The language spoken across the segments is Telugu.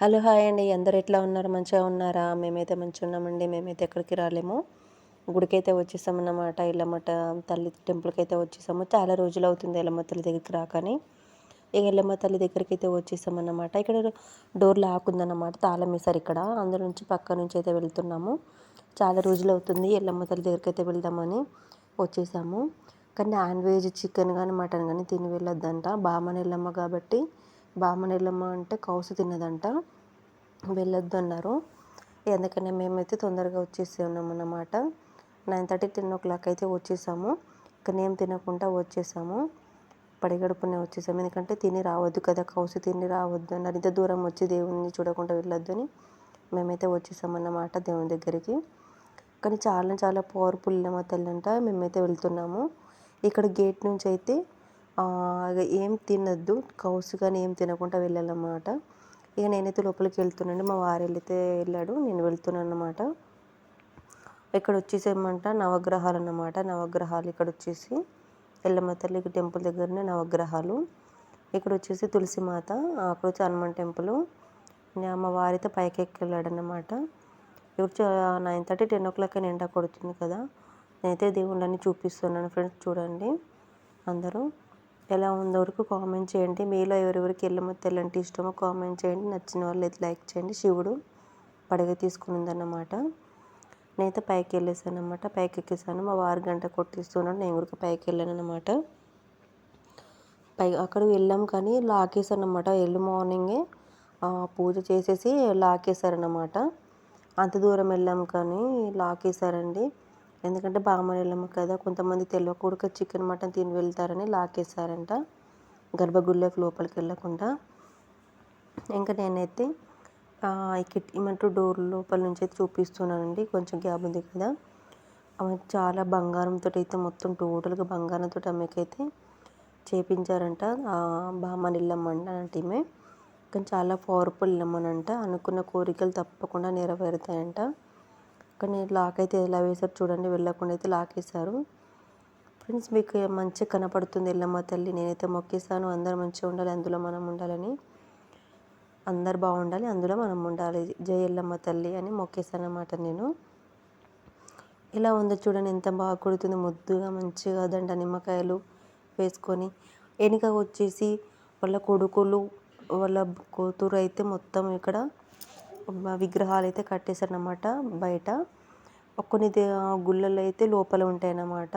హలో హాయ్ అండి. అందరు ఎట్లా ఉన్నారు? మంచిగా ఉన్నారా? మేమైతే మంచిగా ఉన్నామండి. మేమైతే ఎక్కడికి రాలేము. గుడికైతే వచ్చేసామన్నమాట ఇల్లమ్మట తల్లి టెంపుల్కి అయితే వచ్చేసాము. చాలా రోజులు అవుతుంది ఎల్లమ్మ తల్లి దగ్గరికి రాకని. ఇక ఎల్లమ్మ తల్లి దగ్గరికి అయితే వచ్చేసామన్నమాట ఇక్కడ డోర్ లాక్ ఉందన్నమాట తాళం వేశారు ఇక్కడ. అందులో నుంచి పక్క నుంచి అయితే వెళ్తున్నాము. చాలా రోజులు అవుతుంది ఎల్లమ్మ తల్లి దగ్గరికి అయితే వెళ్దామని వచ్చేసాము. కానీ నాన్ వెజ్ చికెన్ కానీ మటన్ కానీ తిని వెళ్ళొద్దంట. బామని ఎల్లమ్మ కాబట్టి బామనెల్లమ్మ అంటే కౌసు తిన్నదంట. వెళ్ళొద్దు అన్నారు అందుకనే మేమైతే తొందరగా వచ్చేసి అన్నమాట nine thirty ten o'clock అయితే వచ్చేసాము. కానీ ఏం తినకుండా వచ్చేసాము. పడిగడుపునే వచ్చేసాము. ఎందుకంటే తిని రావద్దు కదా కౌసు తిని రావద్దు అన్నారు. ఇంత దూరం వచ్చి దేవుణ్ణి చూడకుండా వెళ్ళొద్దు అని మేమైతే వచ్చేసామన్నమాట దేవుని దగ్గరికి. కానీ చాలా చాలా పవర్ఫుల్ మా తల్లి అంట మేమైతే వెళ్తున్నాము. ఇక్కడ గేట్ నుంచి అయితే ఏం తినద్దు. కౌసు కానీ ఏం తినకుండా వెళ్ళాలన్నమాట. ఇక నేనైతే లోపలికి వెళ్తున్నాను. మా వారు వెళ్తే వెళ్ళాడు. నేను వెళ్తున్నాను అన్నమాట ఇక్కడ వచ్చేసి ఏమంట నవగ్రహాలు అన్నమాట నవగ్రహాలు ఇక్కడ వచ్చేసి ఎల్లమ్మ తల్లి టెంపుల్ దగ్గరనే నవగ్రహాలు. ఇక్కడ వచ్చేసి తులసి మాత అక్కడ వచ్చి హనుమాన్ టెంపుల్. మా వారైతే పైకి ఎక్కి వెళ్ళాడనమాట ఇప్పుడు nine thirty ten o'clock ఎండ కొడుతుంది కదా. నేనైతే దేవుళ్ళని చూపిస్తున్నాను. ఫ్రెండ్స్ చూడండి అందరూ. ఎలా ఉందో వరకు కామెంట్ చేయండి. మీలో ఎవరెవరికి ఎల్లమ్మ ఎలాంటి ఇష్టమో కామెంట్ చేయండి. నచ్చిన వాళ్ళు అయితే లైక్ చేయండి. శివుడు పడగ తీసుకునిందన్నమాట. నేనైతే పైకి వెళ్ళేసాను అనమాట పైకి ఎక్కేసాను. మా వారు గంట కొట్టిస్తున్నాడు నేను కూడా పైకి వెళ్ళాను అనమాట పై అక్కడ వెళ్ళాం కానీ లాకేసాను అనమాట ఎర్లీ మార్నింగే పూజ చేసేసి లాకేశారనమాట అంత దూరం వెళ్ళాం కానీ లాకేశారండి. ఎందుకంటే బామ్మని వెళ్ళము కదా కొంతమంది తెలియకూడక చికెన్ మటన్ తిని వెళ్తారని లాకేశారంట గర్భగుడిలోకి లోపలికి వెళ్ళకుండా. ఇంకా నేనైతే ఏమంటారు డోర్ లోపల నుంచి అయితే చూపిస్తున్నానండి కొంచెం గ్యాప్ ఉంది కదా. ఆమె చాలా బంగారంతో అయితే మొత్తం టోటల్గా బంగారంతో ఆమెకైతే చేపించారంట బామ్మని ఇల్లమ్మంట అంటే ఈమె కానీ చాలా పవర్ఫుల్ ఇల్లమ్మనంట అనుకున్న కోరికలు తప్పకుండా నెరవేరుతాయంట. కానీ లాక్ అయితే ఎలా వేశారు చూడండి వెళ్ళకుండా అయితే లాక్ వేశారు ఫ్రెండ్స్ మీకు మంచిగా కనపడుతుంది ఎల్లమ్మ తల్లి. నేనైతే మొక్కేసాను అందరు మంచిగా ఉండాలి అందులో మనం ఉండాలని. అందరు బాగుండాలి అందులో మనం ఉండాలి. జై ఎల్లమ్మ తల్లి అని మొక్కేసాను నేను. ఇలా ఉందో చూడండి ఎంత బాగా కుడుతుంది. ముద్దుగా మంచిగా దండ నిమ్మకాయలు వేసుకొని వెనుక వచ్చేసి వాళ్ళ కొడుకులు వాళ్ళ కూతురు అయితే మొత్తం ఇక్కడ విగ్రహాలు అయితే కట్టేశారనమాట బయట. కొన్ని గుళ్ళల్లో అయితే లోపల ఉంటాయన్నమాట.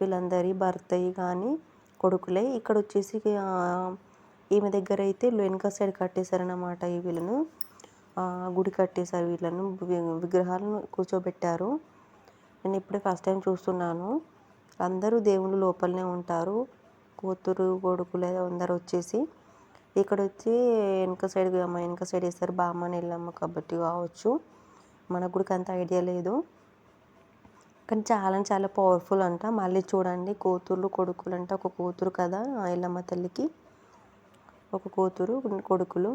వీళ్ళందరి భర్తయి కానీ కొడుకులే. ఇక్కడ వచ్చేసి ఈమె దగ్గర అయితే వెనుక సైడ్ కట్టేశారనమాట ఈ వీళ్ళను. గుడి కట్టేశారు వీళ్ళను. విగ్రహాలను కూర్చోబెట్టారు. నేను ఇప్పుడే ఫస్ట్ టైం చూస్తున్నాను. అందరూ దేవుళ్ళు లోపలనే ఉంటారు. కూతురు కొడుకులు అందరు వచ్చేసి ఇక్కడ వచ్చి వెనక సైడ్ మా వెనక సైడ్ వేస్తారు. బామ్మని వెళ్ళాము కాబట్టి కావచ్చు. మనకు కూడా అంత ఐడియా లేదు. కానీ చాలా చాలా పవర్ఫుల్ అంట. మళ్ళీ చూడండి కూతుర్లు కొడుకులు అంట ఒక కూతురు కదా ఎల్లమ్మ తల్లికి. ఒక కూతురు కొడుకులు.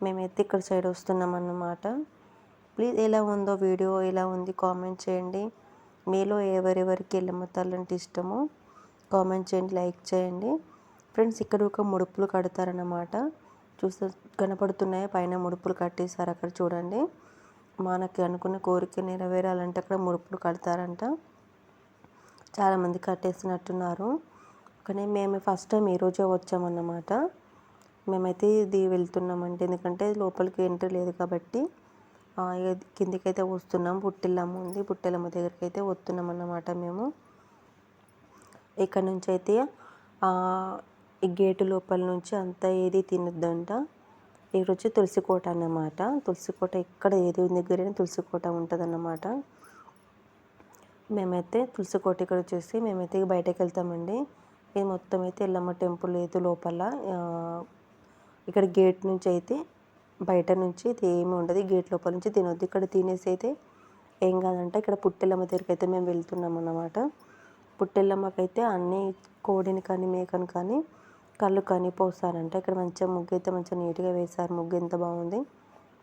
మేమైతే ఇక్కడ సైడ్ వస్తున్నాం అన్నమాట. ప్లీజ్ ఎలా ఉందో వీడియో ఎలా ఉంది కామెంట్ చేయండి. మీలో ఎవరెవరికి ఎల్లమ్మ తల్లి అంటే ఇష్టమో కామెంట్ చేయండి లైక్ చేయండి. ఫ్రెండ్స్ ఇక్కడ ఒక ముడుపులు కడతారన్నమాట. చూస్తే కనపడుతున్నాయి? పైన ముడుపులు కట్టేశారు అక్కడ చూడండి. మనకి అనుకున్న కోరిక నెరవేరాలంటే అక్కడ ముడుపులు కడతారంట. చాలామంది కట్టేసినట్టున్నారు. కానీ మేము ఫస్ట్ టైం ఈరోజే వచ్చామన్నమాట. మేమైతే ఇది వెళ్తున్నామంటే ఎందుకంటే లోపలికి ఎంట్రీ లేదు కాబట్టి కిందికైతే అయితే వస్తున్నాం పుట్టిల్లమ్మ ఉంది. పుట్టిల్లమ్మ దగ్గరికి అయితే వస్తున్నాం అన్నమాట మేము. ఇక్కడ నుంచి అయితే ఈ గేటు లోపల నుంచి అంతా ఏది తినొద్దంట. ఇక్కడ వచ్చి తులసికోట అన్నమాట. తులసికోట ఇక్కడ ఏది దగ్గరైనా తులసికోట ఉంటుంది అన్నమాట మేమైతే తులసికోట ఇక్కడ వచ్చేసి మేమైతే బయటకు వెళ్తామండి. ఇది మొత్తం అయితే ఎల్లమ్మ టెంపుల్ లేదు లోపల ఇక్కడ గేట్ నుంచి అయితే బయట నుంచి అయితే ఏమి ఉండదు. గేట్ లోపల నుంచి తినొద్దు. ఇక్కడ తినేసి అయితే ఏం కాదంట. ఇక్కడ పుట్టెల్లమ్మ దగ్గరికి అయితే మేము వెళ్తున్నాం అన్నమాట. పుట్టెల్లమ్మకైతే అన్నీ కోడిని కానీ మేకను కానీ కళ్ళు కానీ ఇక్కడ మంచిగా ముగ్గు అయితే మంచిగా నీట్గా వేశారు. ముగ్గు ఎంత బాగుంది.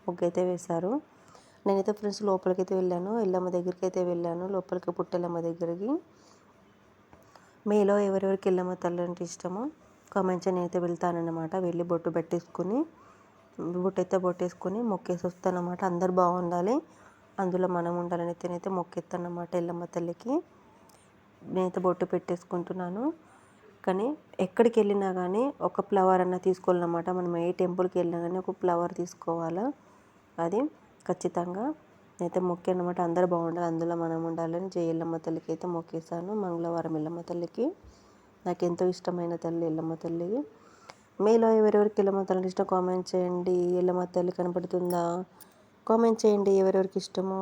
ముగ్గు అయితే వేశారు. నేనైతే ఫ్రెండ్స్ లోపలికి అయితే వెళ్ళాను. ఎల్లమ్మ దగ్గరికి అయితే వెళ్ళాను. లోపలికి పుట్టెల్లమ్మ దగ్గరికి. మీలో ఎవరెవరికి ఎల్లమ్మ తల్లి అంటే ఇష్టమో కామెంట్స్ నేనైతే వెళ్తానన్నమాట. వెళ్ళి బొట్టు పెట్టేసుకుని బొట్టైతే బొట్టేసుకొని మొక్కేసి వస్తానమాట అందరు బాగుండాలి. అందులో మనం ఉండాలని నేనైతే మొక్కెత్తానమాట ఎల్లమ్మ తల్లికి. నేనైతే బొట్టు పెట్టేసుకుంటున్నాను. కానీ ఎక్కడికి వెళ్ళినా కానీ ఒక ఫ్లవర్ అన్న తీసుకోవాలన్నమాట. మనం ఏ టెంపుల్కి వెళ్ళినా కానీ ఒక ఫ్లవర్ తీసుకోవాలా? అది ఖచ్చితంగా. నేనైతే మొక్కానమాట అందరూ బాగుండాలి. అందులో మనం ఉండాలని జై ఎల్లమ్మ తల్లికి అయితే మొక్కేసాను మంగళవారం ఎల్లమ్మ తల్లికి. నాకు ఎంతో ఇష్టమైన తల్లి ఎల్లమ్మ తల్లి. మీలో ఎవరెవరికి ఎల్లమ్మ తల్లి ఇష్టం? కామెంట్ చేయండి. ఎల్లమ్మ తల్లి కనపడుతుందా? కామెంట్ చేయండి. ఎవరెవరికి ఇష్టమో?